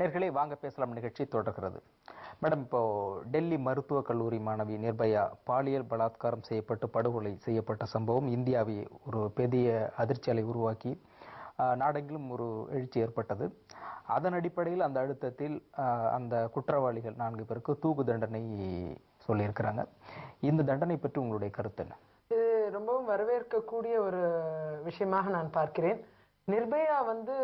நேர்களே வாங்க பேசலாம் நிகழ்ச்சி தொடர்கிறது. மேடம் இப்போ டெல்லி மருத்துவக் கல்லூரி மாணவி நிர்பயா பாலியல் பலாத்காரம் செய்யப்பட்டு படுகொலை செய்யப்பட்ட சம்பவம் இந்தியாவை ஒரு பெரிய அதிர்ச்சியலை உருவாக்கி நாடெங்கிலும் ஒரு எழுச்சி ஏற்பட்டது. அதன் அடிப்படையில் அந்த அழுத்தத்தில் அந்த குற்றவாளிகள் நான்கு பேருக்கு தூக்கு தண்டனை சொல்லியிருக்கிறாங்க. இந்த தண்டனை பற்றி உங்களுடைய கருத்து என்ன? இது ரொம்பவும் வரவேற்கக்கூடிய ஒரு விஷயமாக நான் பார்க்கிறேன். நிர்பயா வந்து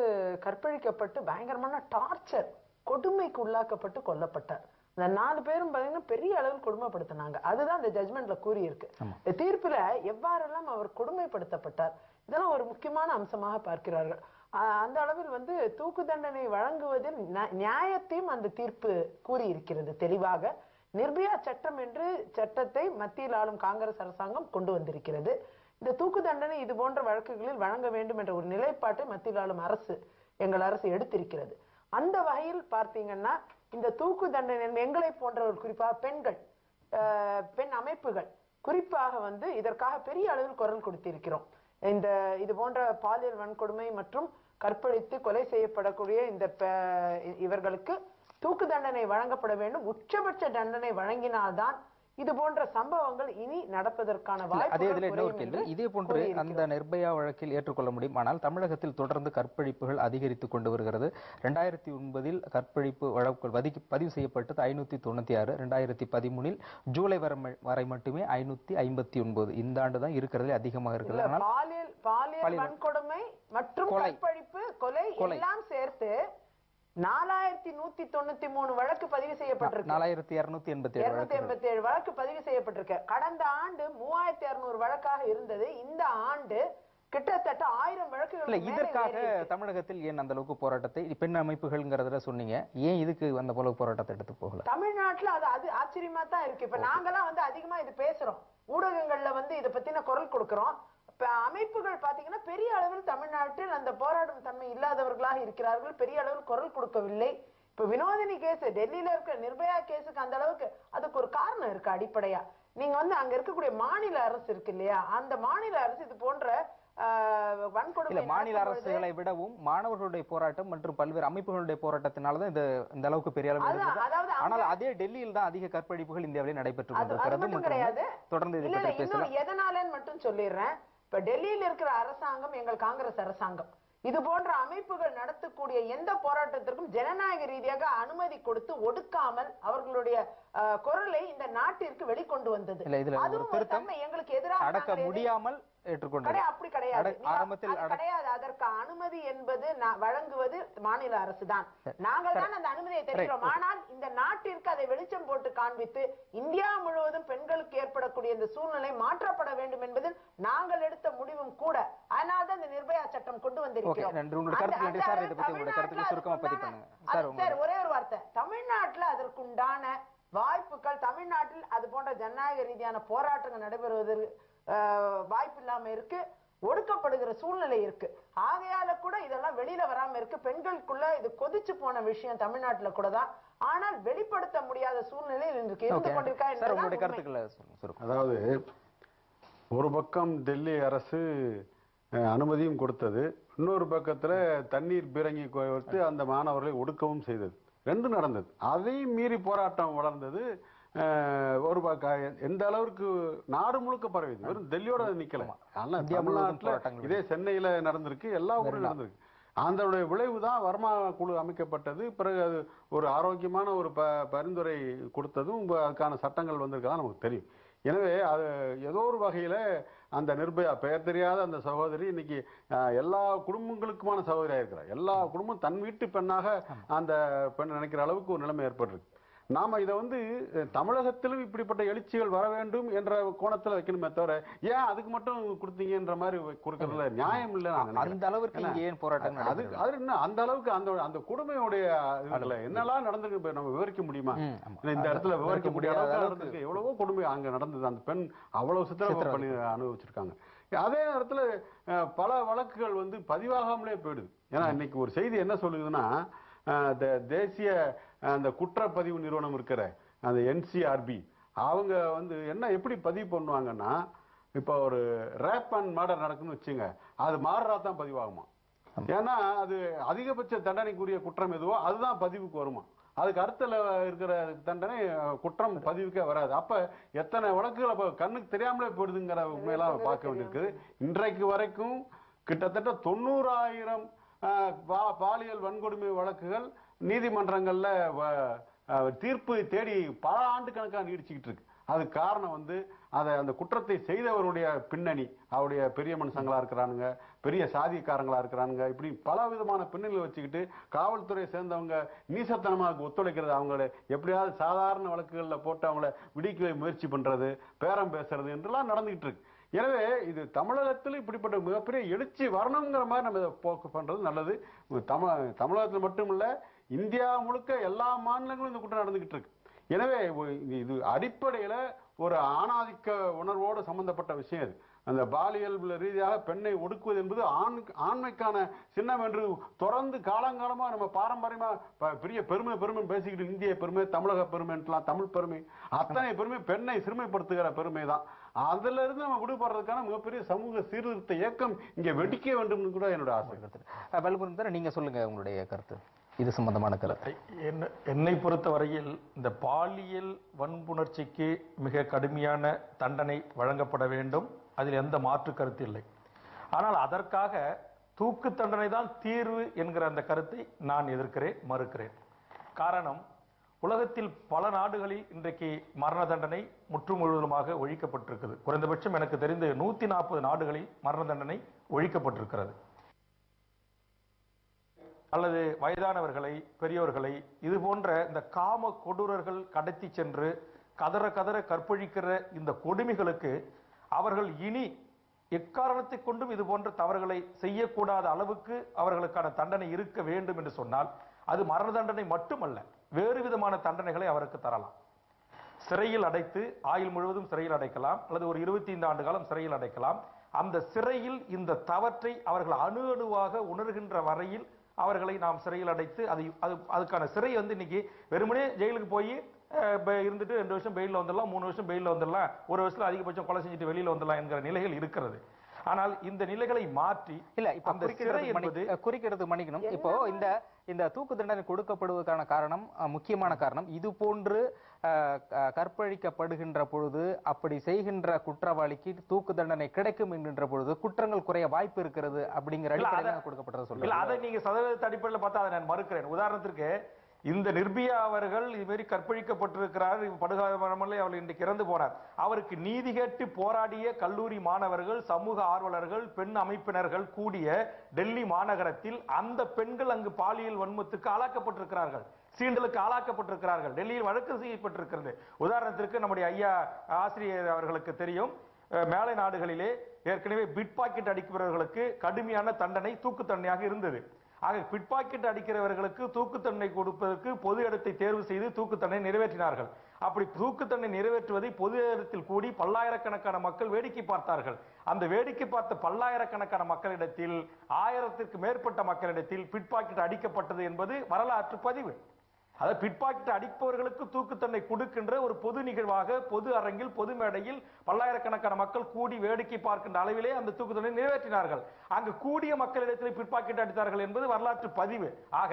கற்பழிக்கப்பட்டு பயங்கரமான டார்ச்சர் கொடுமைக்கு உள்ளாக்கப்பட்டு கொல்லப்பட்டார். அந்த நாலு பேரும் பாத்தீங்கன்னா பெரிய அளவில் கொடுமைப்படுத்தினாங்க. அதுதான் அந்த ஜட்மெண்ட்ல கூறியிருக்கு. இந்த தீர்ப்புல எவ்வாறெல்லாம் அவர் கொடுமைப்படுத்தப்பட்டார்? இதெல்லாம் ஒரு முக்கியமான அம்சமாக பார்க்கிறார்கள். அந்த அளவில் வந்து தூக்கு தண்டனை வழங்குவதில் நியாயத்தையும் அந்த தீர்ப்பு கூறியிருக்கிறது. தெளிவாக நிர்பயா சட்டம் என்று சட்டத்தை மத்தியில் ஆளும் காங்கிரஸ் அரசாங்கம் கொண்டு வந்திருக்கிறது. இந்த தூக்கு தண்டனை இது போன்ற வழக்குகளில் வழங்க வேண்டும் என்ற ஒரு நிலைப்பாட்டை மத்தியில் ஆளும் அரசு எங்கள் அரசு எடுத்திருக்கிறது. அந்த வகையில் பார்த்தீங்கன்னா இந்த தூக்கு தண்டனை எங்களை போன்றவர் குறிப்பாக பெண்கள் பெண் அமைப்புகள் குறிப்பாக வந்து இதற்காக பெரிய அளவில் குரல் கொடுத்திருக்கிறோம். இந்த இது போன்ற பாலியல் வன்கொடுமை மற்றும் கற்பழித்து கொலை செய்யப்படக்கூடிய இந்த இவர்களுக்கு தூக்கு தண்டனை வழங்கப்பட வேண்டும். உச்சபட்ச தண்டனை வழங்கினால்தான் இது போன்ற சம்பவங்கள் இனி நடப்பதற்கான இல்ல, அதே இதுல குறையும் கேள்வி இதே போன்று. அந்த நிர்பயா வழக்கில் ஏற்றுக்கொள்ள முடியும் ஆனால் தமிழகத்தில் தொடர்ந்து கற்பழிப்புகள் அதிகரித்து கொண்டு வருகிறது ரெண்டாயிரத்தி ஒன்பதில் கற்பழிப்பு வழக்குகள் பதிவு செய்யப்பட்டது ஐநூத்தி தொண்ணூத்தி ஆறு ரெண்டாயிரத்தி பதிமூணில் ஜூலை வரை வரை மட்டுமே ஐநூத்தி ஐம்பத்தி ஒன்பது இந்த ஆண்டு தான் இருக்கிறதுலே அதிகமாக இருக்கிறது ஆனால் பாலியல் பாலியல் வன்கொடுமை மற்றும். கற்பழிப்பு கொலை. எல்லாம் சேர்த்து நாலாயிரத்தி நூத்தி தொண்ணூத்தி மூணு வழக்கு பதிவு செய்யப்பட்டிருக்கு. நாலாயிரத்தி இருநூத்தி எண்பத்தி இருநூத்தி எண்பத்தி ஏழு வழக்கு பதிவு செய்யப்பட்டிருக்கு. கடந்த ஆண்டு மூவாயிரத்தி இருநூறு வழக்காக இருந்தது. இந்த ஆண்டு கிட்டத்தட்ட ஆயிரம் வழக்குகள் இதற்காக. தமிழகத்தில் ஏன் அந்த அளவுக்கு போராட்டத்தை பெண் அமைப்புகள்ங்கிறதுல சொன்னீங்க. ஏன் இதுக்கு அந்த போல போராட்டத்தை எடுத்து போகல? தமிழ்நாட்டுல அது அது ஆச்சரியமா தான் இருக்கு. இப்ப நாங்கெல்லாம் வந்து அதிகமா இது பேசுறோம். ஊடகங்கள்ல வந்து இத பத்தின குரல் கொடுக்கிறோம். இப்ப அமைப்புகள் பாத்தீங்கன்னா பெரிய அளவில் தமிழ்நாட்டில் அந்த போராடும் தன்மை இல்லாதவர்களாக இருக்கிறார்கள். பெரிய அளவில் குரல் கொடுக்கவில்லை. இப்ப வினோதினி கேஸ் டெல்லியில இருக்க நிர்பயா கேஸுக்கு அந்த அளவுக்கு அதுக்கு ஒரு காரணம் இருக்கு அடிப்படையா. நீங்க வந்து அங்க இருக்கக்கூடிய மாநில அரசு இருக்கு இல்லையா? அந்த மாநில அரசு இது போன்ற வன்கொடுமை மாநில அரசுகளை விடவும் மாணவர்களுடைய போராட்டம் மற்றும் பல்வேறு அமைப்புகளுடைய போராட்டத்தினால தான் இது இந்த அளவுக்கு பெரிய அங்க- ஆனால் அதே டெல்லியில் தான் அதிக கற்பழிப்புகள் இந்தியாவிலே நடைபெற்று கொண்டிருக்கிறது தொடர்ந்து எதனாலன்னு மட்டும் சொல்லிடுறேன். இப்ப டெல்லியில் இருக்கிற அரசாங்கம் எங்கள் காங்கிரஸ் அரசாங்கம். இது போன்ற அமைப்புகள் நடத்தக்கூடிய எந்த போராட்டத்திற்கும் ஜனநாயக ரீதியாக அனுமதி கொடுத்து ஒடுக்காமல் அவர்களுடைய குரலை இந்த நாட்டிற்கு வெளிக்கொண்டு வந்தது. எங்களுக்கு எதிராக அடக்க முடியாமல் ஏற்றுக்கொண்டது. அப்படி கிடையாது. கிடையாது. அதற்கு அனுமதி என்பது வழங்குவது மாநில அரசு தான். நாங்கள் தான் அந்த அனுமதியை தருகிறோம் ஆனால் இந்த நாட்டிற்கு அதை வெளிச்சம் போட்டு காண்பித்து இந்தியா முழுவதும் பெண்களுக்கு ஏற்படக்கூடிய இந்த சூழ்நிலை மாற்றப்பட வேண்டும் என்பதில் நாங்கள் எடுத்த முடிவும் கூட. அதனால தான் இந்த நிர்பயா சட்டம் கொண்டு வந்திருக்கிறோம். ஒரே ஒரு வார்த்தை. தமிழ்நாட்டுல அதற்குண்டான வாய்ப்புகள் தமிழ்நாட்டில் அது போன்ற ஜனநாயக ரீதியான போராட்டங்கள் நடைபெறுவதற்கு வாய்ப்பு இல்லாம இருக்கு ஒடுக்கப்படுகிற சூழ்நிலை இருக்கு. ஆகையால கூட இதெல்லாம் வெளியில வராம இருக்கு. பெண்களுக்குள்ள இது கொதிச்சு போன விஷயம் தமிழ்நாட்டுல கூட தான். ஆனால் வெளிப்படுத்த முடியாத சூழ்நிலையில் இன்றைக்கு இருந்து கொண்டிருக்கா சுருக்கம். அதாவது ஒரு பக்கம் டெல்லி அரசு அனுமதியும் கொடுத்தது. இன்னொரு பக்கத்துல தண்ணீர் பீரங்கி கொடுத்து அந்த மாணவர்களை ஒடுக்கவும் செய்தது. ரெண்டும் நடந்தது. அதையும் மீறி போராட்டம் வளர்ந்தது ஒரு எந்த அளவுக்கு நாடு முழுக்க பரவிது வெறும் டெல்லியோட நிக்கல. ஆனா இந்தியா முழுவதும் தமிழ்நாட்டுல இதே சென்னையில நடந்திருக்கு. எல்லா ஊர்லயும் நடந்திருக்கு. அதனுடைய விளைவு தான் வர்மா குழு அமைக்கப்பட்டது. பிறகு அது ஒரு ஆரோக்கியமான ஒரு ப பரிந்துரை கொடுத்ததும் அதுக்கான சட்டங்கள் வந்திருக்கதா நமக்கு தெரியும். எனவே அது ஏதோ ஒரு வகையில அந்த நிர்பயா பெயர் தெரியாத அந்த சகோதரி இன்னைக்கு எல்லா குடும்பங்களுக்குமான சகோதரியா இருக்கிறார். எல்லா குடும்பம் தன் வீட்டு பெண்ணாக அந்த பெண் நினைக்கிற அளவுக்கு ஒரு நிலைமை ஏற்பட்டிருக்கு. நாம இதை வந்து தமிழகத்திலும் இப்படிப்பட்ட எழுச்சிகள் வர வேண்டும் என்ற கோணத்துல வைக்கணுமே தவிர ஏன் அதுக்கு மட்டும் கொடுத்தீங்கன்ற மாதிரி கொடுக்கறதுல நியாயம் இல்லை. அந்த அளவுக்கு ஏன் போராட்டம் அது? அது என்ன அந்த அளவுக்கு அந்த அந்த கொடுமையுடைய இதுல என்னெல்லாம் நடந்திருக்கு நம்ம விவரிக்க முடியுமா? இந்த இடத்துல விவரிக்க முடியாத நடந்திருக்கு எவ்வளவோ கொடுமை அங்க நடந்தது. அந்த பெண் அவ்வளவு சித்திரவதை பண்ணி அனுபவிச்சிருக்காங்க. அதே நேரத்துல பல வழக்குகள் வந்து பதிவாகாமலே போயிடுது. ஏன்னா இன்னைக்கு ஒரு செய்தி என்ன சொல்லுதுன்னா தேசிய அந்த குற்றப்பதிவு நிறுவனம் இருக்கிற அந்த என்சிஆர்பி அவங்க வந்து என்ன எப்படி பதிவு பண்ணுவாங்கன்னா இப்போ ஒரு ரேப் அண்ட் மர்டர் நடக்குன்னு வச்சுங்க அது மாறுறா தான் பதிவாகுமா? ஏன்னா அது அதிகபட்ச தண்டனைக்குரிய குற்றம் எதுவோ அதுதான் பதிவுக்கு வருமா? அதுக்கு அடுத்த இருக்கிற தண்டனை குற்றம் பதிவுக்கே வராது. அப்ப எத்தனை வழக்குகள் அப்ப கண்ணுக்கு தெரியாமலே போயிடுதுங்கிற உண்மையெல்லாம் பார்க்க வேண்டியிருக்குது இன்றைக்கு வரைக்கும் கிட்டத்தட்ட தொண்ணூறாயிரம் பாலியல் வன்கொடுமை வழக்குகள் நீதிமன்றங்களில் வ- தீர்ப்பு தேடி பல ஆண்டு கணக்காக நீடிச்சுக்கிட்டு இருக்கு அது காரணம் வந்து அதை அந்த குற்றத்தை செய்தவருடைய பின்னணி அவருடைய பெரிய மனுஷங்களா இருக்கிறானுங்க பெரிய சாதிக்காரங்களாக இருக்கிறானுங்க இப்படி பல விதமான பின்னணியில் வச்சுக்கிட்டு காவல்துறையை சேர்ந்தவங்க நீசத்தனமாக ஒத்துழைக்கிறது அவங்கள எப்படியாவது சாதாரண வழக்குகளில் போட்டு அவங்கள விடிக்க முயற்சி பண்றது பேரம் பேசுறது என்றெல்லாம் நடந்துகிட்டு இருக்கு எனவே இது தமிழகத்தில் இப்படிப்பட்ட மிகப்பெரிய எழுச்சி வரணுங்கிற மாதிரி நம்ம இதை போக்கு பண்றது நல்லது. தமிழ தமிழகத்தில் மட்டும் இல்லை இந்தியா முழுக்க எல்லா மாநிலங்களும் இந்த குற்றம் நடந்துகிட்டு இருக்கு. எனவே இது- அடிப்படையில் அடிப்படையில ஒரு ஆணாதிக்க உணர்வோடு சம்பந்தப்பட்ட விஷயம் இது. அந்த பாலியல் ரீதியாக பெண்ணை ஒடுக்குவது என்பது ஆண் ஆண்மைக்கான சின்னம் என்று தொடர்ந்து காலங்காலமாக நம்ம பாரம்பரியமாக ப- பெரிய பெருமை பெருமை பேசிக்கிட்டு இந்திய பெருமை தமிழக பெருமைன்ட்டுலாம் தமிழ் பெருமை. அத்தனை பெருமை பெண்ணை சிறுமைப்படுத்துகிற பெருமை தான். அதுல இருந்து நம்ம விடுபடுறதுக்கான மிகப்பெரிய சமூக சீர்திருத்த இயக்கம் இங்கே வெடிக்க வேண்டும் கூட என்னோட ஆசை. கருத்து வல்முருகன் நீங்க சொல்லுங்க உங்களுடைய கருத்து. இது சம்பந்தமான கருத்து. என்ன- என்னை பொறுத்த வரையில் இந்த பாலியல் வன்புணர்ச்சிக்கு மிக கடுமையான தண்டனை வழங்கப்பட வேண்டும். அதில் எந்த மாற்று கருத்து இல்லை. ஆனால் அதற்காக தூக்கு தண்டனை தான் தீர்வு என்கிற அந்த கருத்தை நான் எதிர்க்கிறேன் மறுக்கிறேன். காரணம் உலகத்தில் பல நாடுகளில் இன்றைக்கு மரண தண்டனை முற்று முழுவதுமாக ஒழிக்கப்பட்டிருக்கிறது குறைந்தபட்சம் எனக்கு தெரிந்து நூற்றி நாற்பது நாடுகளில் மரண தண்டனை ஒழிக்கப்பட்டிருக்கிறது. அல்லது வயதானவர்களை பெரியோர்களை இது போன்ற இந்த காம கொடூரர்கள் கடத்தி சென்று கதற கதற கற்பழிக்கிற இந்த கொடுமைகளுக்கு அவர்கள் இனி எக்காரணத்தை கொண்டும் இது போன்ற தவறுகளை செய்யக்கூடாத அளவுக்கு அவர்களுக்கான தண்டனை இருக்க வேண்டும் என்று சொன்னால் அது மரண தண்டனை மட்டுமல்ல வேறு விதமான தண்டனைகளை அவருக்கு தரலாம். சிறையில் அடைத்து ஆயுள் முழுவதும் சிறையில் அடைக்கலாம் அல்லது ஒரு இருபத்தி ஐந்து ஆண்டு காலம் சிறையில் அடைக்கலாம். அந்த சிறையில் இந்த தவற்றை அவர்கள் அணு அணுவாக உணர்கின்ற வரையில் அவர்களை நாம் சிறையில் அடைத்து அது அது அதுக்கான சிறை வந்து இன்னைக்கு வெறுமனே ஜெயிலுக்கு போய் இருந்துட்டு ரெண்டு வருஷம் பெயிலில் வந்துடலாம் மூணு வருஷம் பெயிலில் வந்துடலாம் ஒரு வருஷத்தில் அதிகபட்சம் கொலை செஞ்சுட்டு வெளியில் வந்துடலாம் என்கிற நிலைகள் இருக்கிறது. ஆனால் இந்த நிலைகளை மாற்றி இல்ல இப்ப குறிக்கிறது மன்னிக்கணும். இப்போ இந்த இந்த தூக்கு தண்டனை கொடுக்கப்படுவதற்கான காரணம் முக்கியமான காரணம் இது போன்று கற்பழிக்கப்படுகின்ற பொழுது அப்படி செய்கின்ற குற்றவாளிக்கு தூக்கு தண்டனை கிடைக்கும் என்கின்ற பொழுது குற்றங்கள் குறைய வாய்ப்பு இருக்கிறது அப்படிங்கிற அடிப்படையில் கொடுக்கப்பட்டதை இல்ல சொல்லுங்க அதை நீங்க சதவீத அடிப்படையில் பார்த்தா அதை நான் மறுக்கிறேன். உதாரணத்திற்கு இந்த நிர்பியா அவர்கள் இதுமாரி கற்பழிக்கப்பட்டிருக்கிறார் படுகாமலே அவர்கள் இன்றைக்கு இறந்து போனார். அவருக்கு நீதி கேட்டு போராடிய கல்லூரி மாணவர்கள் சமூக ஆர்வலர்கள் பெண் அமைப்பினர்கள் கூடிய டெல்லி மாநகரத்தில் அந்த பெண்கள் அங்கு பாலியல் வன்மத்துக்கு ஆளாக்கப்பட்டிருக்கிறார்கள். சீண்டலுக்கு ஆளாக்கப்பட்டிருக்கிறார்கள். டெல்லியில் வழக்கு செய்யப்பட்டிருக்கிறது. உதாரணத்திற்கு நம்முடைய ஐயா ஆசிரியர் அவர்களுக்கு தெரியும். மேலை நாடுகளிலே ஏற்கனவே பிட் பாக்கெட் அடிக்கிறவர்களுக்கு கடுமையான தண்டனை தூக்கு தண்டனையாக இருந்தது. ஆக பிட்பாக்கெட் அடிக்கிறவர்களுக்கு தூக்குத்தண்டனை கொடுப்பதற்கு பொது இடத்தை தேர்வு செய்து தூக்குத்தண்டனை நிறைவேற்றினார்கள். அப்படி தூக்குத்தண்டனை நிறைவேற்றுவதை பொது இடத்தில் கூடி பல்லாயிரக்கணக்கான மக்கள் வேடிக்கை பார்த்தார்கள். அந்த வேடிக்கை பார்த்த பல்லாயிரக்கணக்கான மக்களிடத்தில் ஆயிரத்திற்கு மேற்பட்ட மக்களிடத்தில் பிட்பாக்கெட் அடிக்கப்பட்டது என்பது வரலாற்று பதிவு. அதாவது பிட்பாக்கெட் அடிப்பவர்களுக்கு தூக்கு தண்டனை கொடுக்கின்ற ஒரு பொது நிகழ்வாக பொது அரங்கில் பொது மேடையில் பல்லாயிரக்கணக்கான மக்கள் கூடி வேடிக்கை பார்க்கின்ற அளவிலே அந்த தூக்கு தண்டனை நிறைவேற்றினார்கள். அங்கு கூடிய மக்களிடத்தில் பிட்பாக்கெட் அடித்தார்கள் என்பது வரலாற்று பதிவு. ஆக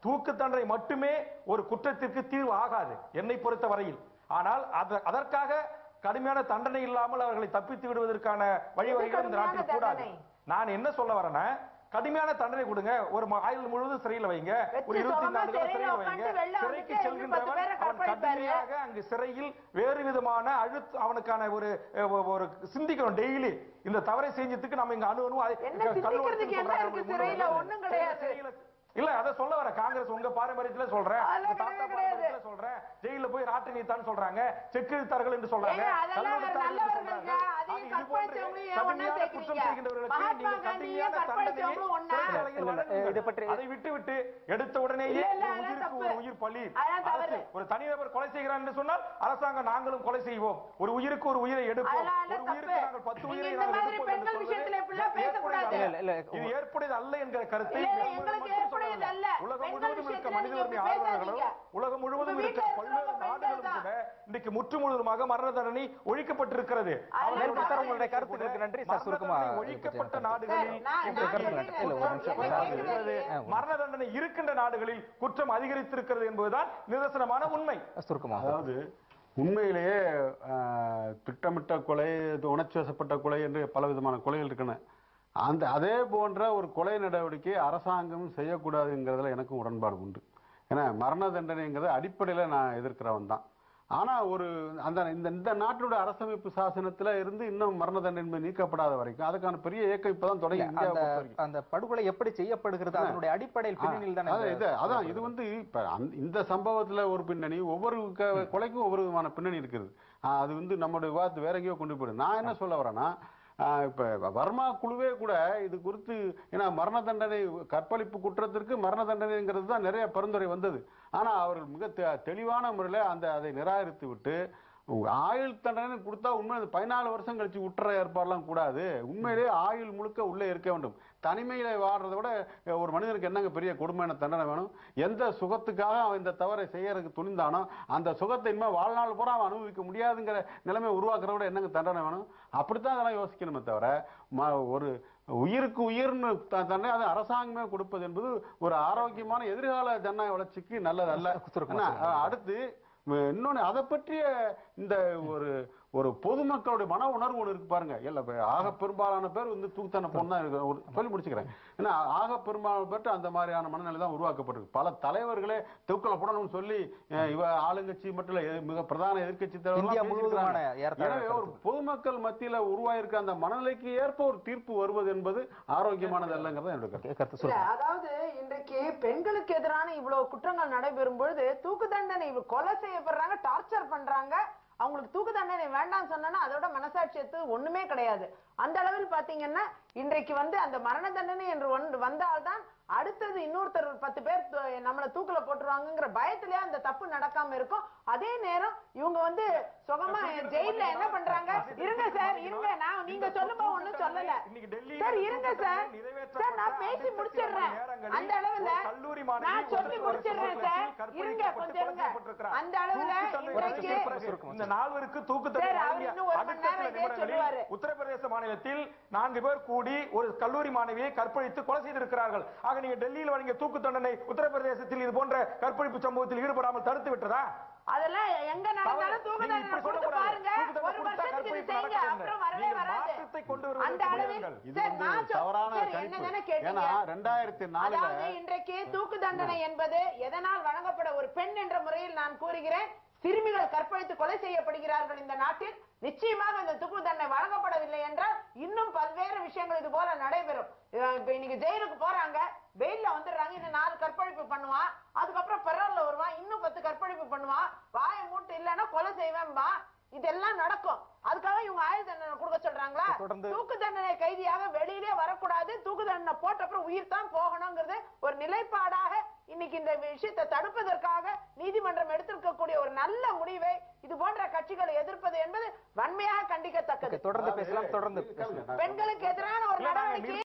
தூக்கு தண்டனை மட்டுமே ஒரு குற்றத்திற்கு தீர்வு ஆகாது என்னை பொறுத்த வரையில் ஆனால் அத- அதற்காக கடுமையான தண்டனை இல்லாமல் அவர்களை தப்பித்து விடுவதற்கான வழிவகைகள் இந்த நாட்டில் கூடாது? நான் என்ன சொல்ல வரேன்னா கடுமையான தண்டனை கொடுங்க ஒரு ஆயுள் முழுவதும் சிறையில் வைங்க ஒரு இருபத்தி காலம் சிறையில வைங்க சிறைக்கு செல்கின்றவன் அவன். கடுமையாக அங்கு சிறையில் வேறு விதமான அழுத்த அவனுக்கான ஒரு ஒரு சிந்திக்கணும் டெய்லி இந்த தவறை செஞ்சதுக்கு நம்ம இங்க அணு அணு அதை- என்ன க- கல்லூரி சிந்திக்கிறதுக்கு என்ன சொல்றாங்க, இருக்கு உள்ள சிறையில? ஒண்ணும் கிடையாது. இல்ல அத சொல்ல வர காங்கிரஸ் உங்க பாரம்பரியத்துல சொல்றேன். தாத்தா பாரம்பரியத்துல சொல்றேன். ஜெயில போய் ராட்டு நீத்தான் சொல்றாங்க. செக் இழுத்தார்கள் என்று சொல்றாங்க. குற்றம்? செய்கின்றவர்களுக்கு பற்றி- அதை விட்டு விட்டு எடுத்த உடனேயே உயிருக்கு உயிர் பலி. ஒரு தனிநபர் கொலை செய்கிறார் என்று சொன்னால் அரசாங்கம் நாங்களும் கொலை செய்வோம். ஒரு உயிருக்கு ஒரு உயிரை எடுப்போம். ஒரு. உயிருக்கு நாங்கள் பத்து உயிரை. இது ஏற்புடையது அல்ல என்கிற கருத்தை உலகம் முழுவதும் இருக்க மனித உரிமை ஆர்வலர்களும். உலகம் முழுவதும் இருக்க பல்வேறு நாடுகளும் கூட இன்னைக்கு முற்று முழுவதுமாக மரண தண்டனை ஒழிக்கப்பட்டிருக்கிறது உங்களுடைய கருத்துக்களுக்கு நன்றி சார். மரண சுருக்கமா தண்டனை ஒழிக்கப்பட்ட நாடுகளில் மரண தண்டனை இருக்கின்ற நாடுகளில் குற்றம் அதிகரித்திருக்கிறது என்பதுதான் நிதர்சனமான உண்மை. சுருக்கமாக அதாவது உண்மையிலேயே ஆஹ், திட்டமிட்ட கொலை உணர்ச்சி வசப்பட்ட கொலை என்று பல விதமான கொலைகள் இருக்கின்றன. அந்த அதே போன்ற ஒரு கொலை நடவடிக்கை அரசாங்கம் செய்யக்கூடாதுங்கிறதுல எனக்கும் உடன்பாடு உண்டு. ஏன்னா மரண தண்டனைங்கிறது அடிப்படையில் நான் எதிர்க்கிறவன் தான். ஆனா ஒரு அந்த இந்த இந்த நாட்டுடைய அரசமைப்பு சாசனத்துல இருந்து இன்னும் மரண தண்டனை நீக்கப்படாத வரைக்கும் அதுக்கான பெரிய இயக்கம் இப்பதான் தொடங்கி அந்த படுகொலை எப்படி செய்யப்படுகிறது அதனுடைய அடிப்படையில் பின்னணியில் தானே இது அதான் இது வந்து இப்ப இந்த சம்பவத்துல ஒரு பின்னணி ஒவ்வொரு கொலைக்கும் ஒவ்வொரு விதமான பின்னணி இருக்குது. அது வந்து நம்மளுடைய விவாதத்தை வேற எங்கேயோ கொண்டு போயிடும் நான் என்ன சொல்ல வரேன்னா இப்போ வர்மா குழுவே கூட இது குறித்து ஏன்னா மரண தண்டனை கற்பழிப்பு குற்றத்திற்கு மரண தண்டனைங்கிறது தான் நிறைய பரிந்துரை வந்தது. ஆனால் அவர்கள் மிக தெ- தெளிவான முறையில் அந்த அதை நிராகரித்து விட்டு ஆயுள் தண்டனை கொடுத்தா உண்மை அது பதினாலு வருஷம் கழிச்சு விட்டுற ஏற்பாடுலாம் கூடாது. உண்மையிலேயே ஆயுள் முழுக்க உள்ளே இருக்க வேண்டும். தனிமையில வாழ்றதை விட ஒரு மனிதனுக்கு என்னங்க பெரிய கொடுமையான தண்டனை வேணும்? எந்த சுகத்துக்காக அவன் இந்த தவறை செய்யறதுக்கு துணிந்தானோ அந்த சுகத்தை இனிமே வாழ்நாள் பூரா அவன் அனுபவிக்க முடியாதுங்கிற நிலைமை உருவாக்குறத விட என்னங்க தண்டனை வேணும்? அப்படித்தான் அதெல்லாம் யோசிக்கணுமே தவிர ம- ஒரு உயிருக்கு உயிர்னு த- தண்டனை அது அரசாங்கமே கொடுப்பது என்பது ஒரு ஆரோக்கியமான எதிர்கால ஜனநாயக வளர்ச்சிக்கு நல்லதல்ல. அடுத்து இன்னொன்னு அதை பற்றிய இந்த ஒரு ஒரு பொதுமக்களுடைய மன உணர்வு ஒன்று இருக்கு பாருங்க. இல்ல ஆக பெரும்பாலான பேர் வந்து தூக்குத்தன போன் தான் இருக்கு. ஒரு- சொல்லி முடிச்சுக்கிறேன். ஏன்னா ஆக பெரும்பாலான பேர்ட்டு அந்த மாதிரியான மனநிலை தான் உருவாக்கப்பட்டிருக்கு. பல தலைவர்களே தூக்கல போடணும்னு சொல்லி இவ ஆளுங்கட்சி மட்டும் இல்ல மிக பிரதான முழுவதுமான ஏறத்தாழ எனவே ஒரு பொதுமக்கள் மத்தியில உருவாயிருக்க அந்த மனநிலைக்கு ஏற்ப ஒரு தீர்ப்பு வருவது என்பது ஆரோக்கியமானது அல்லங்கிறத என்னோட கருத்து. அதாவது இன்றைக்கு பெண்களுக்கு எதிரான இவ்வளவு குற்றங்கள் நடைபெறும் பொழுது தூக்கு தண்டனை இவ்வளவு கொலை செய்யப்படுறாங்க டார்ச்சர் பண்றாங்க அவங்களுக்கு தூக்கு தண்டனை வேண்டாம்னு சொன்னா அதோட மனசாட்சியத்து ஒண்ணுமே கிடையாது. அந்த அளவில் பாத்தீங்கன்னா இன்றைக்கு வந்து அந்த மரண தண்டனை என்று ஒன்று வந்தால்தான் அடுத்தது இன்னொருத்தர் பத்து பேர் நம்மள தூக்குல போட்டுருவாங்கங்கிற பயத்திலே அந்த தப்பு நடக்காம இருக்கும். அதே நேரம் இவங்க வந்து சுகமா ஜெயில்ல என்ன பண்றாங்க? இருங்க சார் இருங்க. நான் நீங்க சொல்லும்போது ஒண்ணும் சொல்லல. சார் இருங்க சார். நான் பேசி முடிச்சிடுறேன். அந்த அளவுல கல்லூரி நான் சொல்லி முடிச்சிடுறேன் சார். இருங்க கொஞ்சம் இருங்க. அந்த அளவுல இந்த நால்வருக்கு தூக்கு தண்டனை. உத்தரப்பிரதேச மாநிலத்தில் நான்கு பேர் கூடி ஒரு கல்லூரி மாணவியை கற்பழித்து கொலை செய்திருக்கிறார்கள். ஆக நீங்க டெல்லியில் வழங்கிய தூக்கு தண்டனை உத்தரப்பிரதேசத்தில் இது போன்ற கற்பழிப்பு சம்பவத்தில் ஈடுபடாமல் தடுத்து விட்டதா? அதெல்லாம் எங்க நடந்தாலும் தூக்கு தண்டனை. பாருங்க தூக்கு தண்டனை ஒரு கொடுத்தா வருஷத்துக்கு இது கற்பழிப்பு செய்யுங்க நடக்காது. அப்புறம் வரவே நீங்கள் வராது மாற்றத்தை கொண்டு வருவதற்கு அந்த அளவில் தவறான ஏன்னா ரெண்டாயிரத்தி நாலுல இன்றைக்கு தூக்கு தண்டனை என்பது எதனால் வழங்கப்பட ஒரு பெண் என்ற முறையில் நான் கூறுகிறேன் சிறுமிகள் கற்பழித்து கொலை செய்யப்படுகிறார்கள் இந்த நாட்டில் நிச்சயமாக இந்த தூக்கு தண்டனை வழங்கப்படவில்லை என்றால் இன்னும் பல்வேறு விஷயங்கள் இது போல நடைபெறும். இன்னைக்கு ஜெயிலுக்கு போறாங்க வெயில்ல வந்துடுறாங்க இன்னும் நாலு கற்பழிப்பு பண்ணுவான் அதுக்கப்புறம் பெறல்ல வருவான் இன்னும் பத்து கற்பழிப்பு பண்ணுவான் வாயை மூட்டு இல்லைன்னா கொலை செய்வேன்பா இதெல்லாம் நடக்கும். அதுக்காக இவங்க ஆயுள் தண்டனை கொடுக்க சொல்றாங்களா? தூக்கு தண்டனை கைதியாக வெளியிலே வரக்கூடாது. தூக்கு தண்டனை போட்ட அப்புறம் உயிர் தான் போகணுங்கிறது ஒரு நிலைப்பாடாக இன்னைக்கு இந்த விஷயத்தை தடுப்பதற்காக நீதிமன்றம் எடுத்திருக்கக்கூடிய ஒரு நல்ல முடிவை இது போன்ற கட்சிகளை எதிர்ப்பது என்பது வன்மையாக கண்டிக்கத்தக்கது. தொடர்ந்து பேசலாம் தொடர்ந்து பேசலாம். பெண்களுக்கு எதிரான ஒரு நடவடிக்கை